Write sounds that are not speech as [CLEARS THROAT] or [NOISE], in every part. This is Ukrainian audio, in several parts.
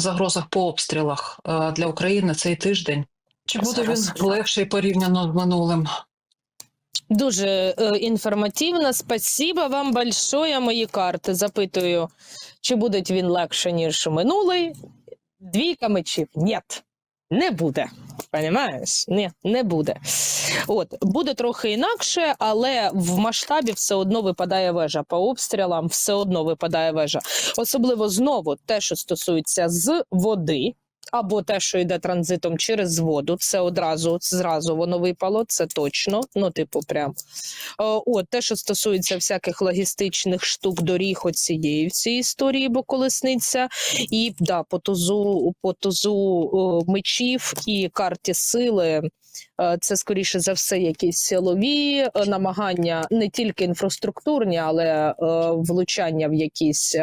загрозах по обстрілах е, для України цей тиждень? Чи буде він легший порівняно з минулим? Дуже е, інформативно. Спасибо вам большое, мої карти. Запитую, чи буде він легше, ніж минулий. Двійка мечів. Ні, не буде. Понимаєш? Ні, не буде. От буде трохи інакше, але в масштабі все одно випадає вежа. По обстрілам все одно випадає вежа. Особливо знову те, що стосується з води. Або те, що йде транзитом через воду, це одразу зразу воно випало, це точно. Ну, типу, прям Е, От те, що стосується всяких логістичних штук, доріг оцієї всієї історії, бо колесниця, і да, по тузу, по тузу е, мечів і карті сили. Е, Це скоріше за все якісь силові е, намагання, не тільки інфраструктурні, але е, влучання в якісь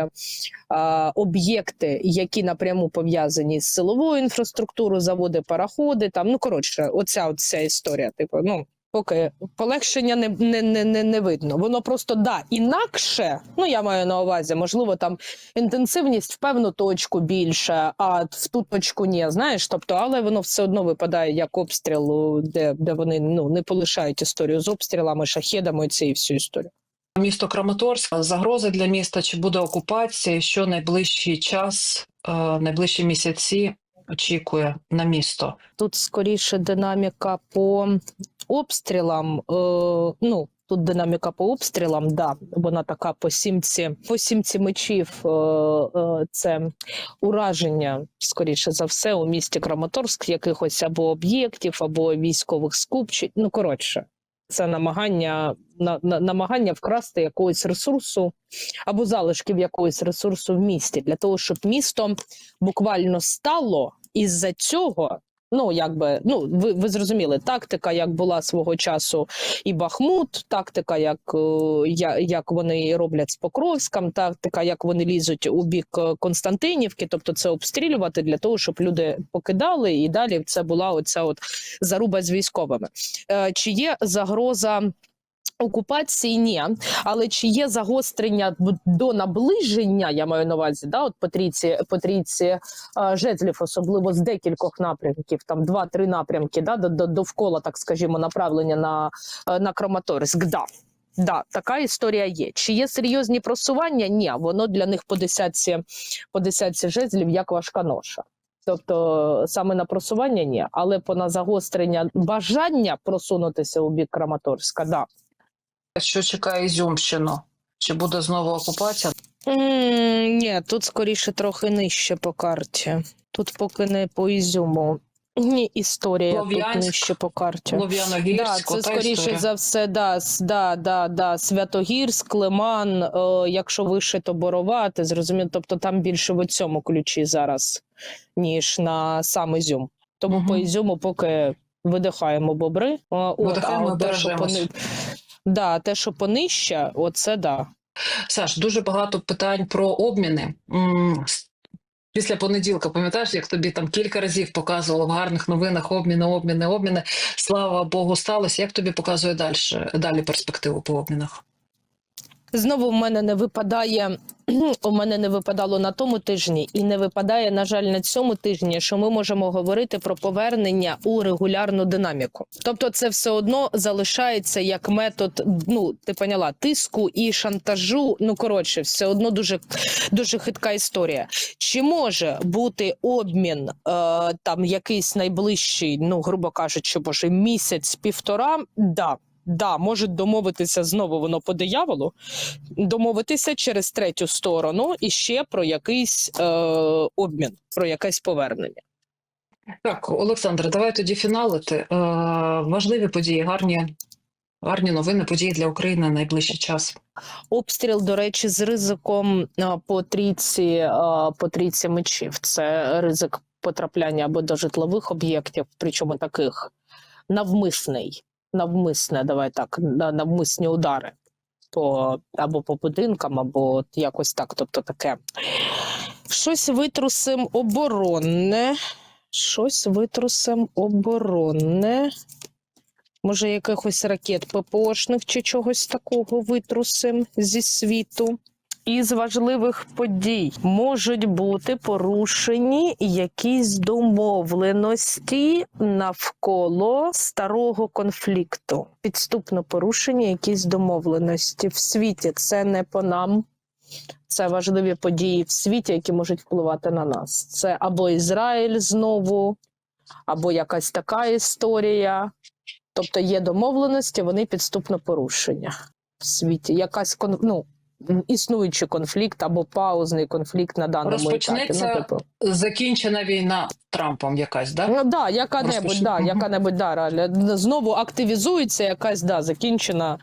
об'єкти, які напряму пов'язані з силовою інфраструктурою, заводи, параходи. Там ну коротше, оця вся історія. Типу, ну поки полегшення не, не, не, не, не видно. Воно просто да інакше. Ну я маю на увазі, можливо, там інтенсивність в певну точку більше, а в ту точку ні. Знаєш, тобто, але воно все одно випадає як обстріл, де, де вони ну не полишають історію з обстрілами, шахедами цієї всю історію. Місто Краматорськ, загрози для міста, чи буде окупація, що найближчий час, е, найближчі місяці очікує на місто? Тут скоріше динаміка по обстрілам. Е, ну, тут динаміка по обстрілам, да, вона така по сімці, по сімці мечів. Е, е, це ураження, скоріше за все, у місті Краматорськ, якихось або об'єктів, або військових скупчень. Ну, коротше. Це намагання на, на, намагання вкрасти якогось ресурсу або залишків якогось ресурсу в місті для того, щоб місто буквально стало із-за цього. Ну, якби, ну ви, ви зрозуміли, тактика, як була свого часу і Бахмут, тактика, як, е, як вони роблять з Покровськом, тактика, як вони лізуть у бік е, Константинівки, тобто це обстрілювати для того, щоб люди покидали, і далі це була оця от заруба з військовими. Е, Чи є загроза? Окупації ні, але чи є загострення до наближення, я маю на увазі, да, от по трійці, по е, жезлів, особливо з декількох напрямків, там два-три напрямки, да, до, до, довкола, так скажімо, направлення на, е, на Краматорськ. Да. Да, така історія є. Чи є серйозні просування? Ні, воно для них по десятці, по десятці жезлів як важка ноша. Тобто саме на просування ні, але по на загострення бажання просунутися у бік Краматорська, да. Що чекає Ізюмщину? Чи буде знову окупація? М, Ні, тут скоріше трохи нижче по карті. Тут поки не по Ізюму. Ні, історія тут нижче по карті. Да, це скоріше історія. за все, да, да, да, да. Святогірськ, Лиман, е, якщо вище, то Борова, ти зрозумів, тобто там більше в цьому ключі зараз, ніж на сам Ізюм. Тому Мгм. по Ізюму поки видихаємо бобри. Е, От, Видихаємо а от що бережемось. Да, те, що понижче, оце да. Саш, дуже багато питань про обміни. Після понеділка, пам'ятаєш, як тобі там кілька разів показувало в гарних новинах обміни, обміни, обміни. Слава Богу, сталося. Як тобі показує далі, далі перспективу по обмінах? Знову в мене не випадає. [CLEARS THROAT] У мене не випадало на тому тижні, і не випадає, на жаль, на цьому тижні, що ми можемо говорити про повернення у регулярну динаміку. Тобто, це все одно залишається як метод, ну ти поняла, тиску і шантажу. Ну коротше, все одно дуже дуже хитка історія. Чи може бути обмін е, там якийсь найближчий, ну грубо кажучи, може місяць півтора? Да. Да, можуть домовитися знову воно по дияволу, домовитися через третю сторону і ще про якийсь е, обмін, про якесь повернення. Так, Олександре, давай тоді фіналити. Е, важливі події, гарні, гарні новини, події для України на найближчий час. Обстріл, до речі, з ризиком е, по трійці, е, по трійці мечів. Це ризик потрапляння або до житлових об'єктів, причому таких навмисний, навмисне, давай так, навмисні удари по або по будинкам, або от якось так. Тобто таке. Щось витрусим оборонне. Щось витрусим оборонне. Може, якихось ракет ППОшних чи чогось такого витрусим зі світу. Із важливих подій можуть бути порушені якісь домовленості навколо старого конфлікту. Підступно порушені якісь домовленості в світі. Це не по нам. Це важливі події в світі, які можуть впливати на нас. Це або Ізраїль знову, або якась така історія. Тобто є домовленості, вони підступно порушення в світі. Якась ну, існуючий конфлікт або паузний конфлікт на даному Розпочнеться етапі. Ну, типу. Закінчена війна Трампом якась, да? Ну, да, яка-небудь, да, яка-небудь, да, реально. Знову активізується якась да, закінчена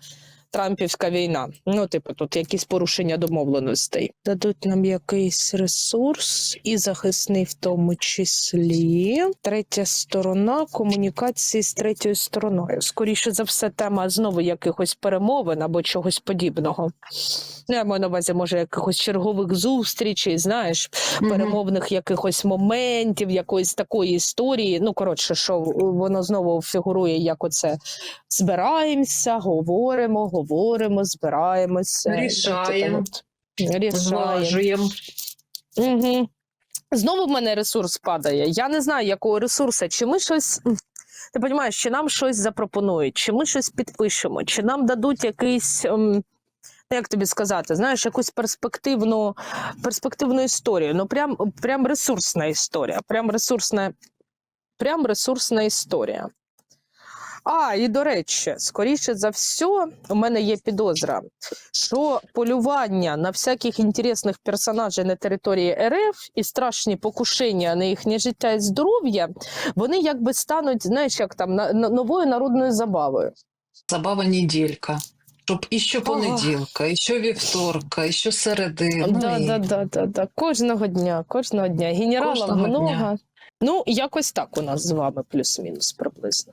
Трампівська війна. Ну, типу, тут якісь порушення домовленостей. Дадуть нам якийсь ресурс, і захисний в тому числі. Третя сторона комунікації з третьою стороною. Скоріше за все, тема знову якихось перемовин або чогось подібного. Ну, Я маю на увазі, може, якихось чергових зустрічей, знаєш, перемовних якихось моментів, якоїсь такої історії. Ну, коротше, що воно знову фігурує, як оце збираємося, говоримо, говоримо, збираємося. Рішаємо. Рішаємо. Угу. Знову в мене ресурс падає. Я не знаю, якого ресурсу. Чи ми щось. Ти розумієш, чи нам щось запропонують, чи ми щось підпишемо, чи нам дадуть якийсь. ем, ну, як тобі сказати, знаєш, якусь перспективну, перспективну історію. Ну, прям, прям ресурсна історія. Прям ресурсна, прям ресурсна історія. А, і до речі, скоріше за все, у мене є підозра, що полювання на всяких інтересних персонажів на території РФ і страшні покушення на їхнє життя і здоров'я, вони якби стануть, знаєш, як там новою народною забавою. Забава неділька. Щоб і що понеділка, і що вівторка, і що середи. Да, да, да, да, да. Кожного дня, кожного дня. Генералів Кожного много. дня. Ну, якось так у нас з вами плюс-мінус приблизно.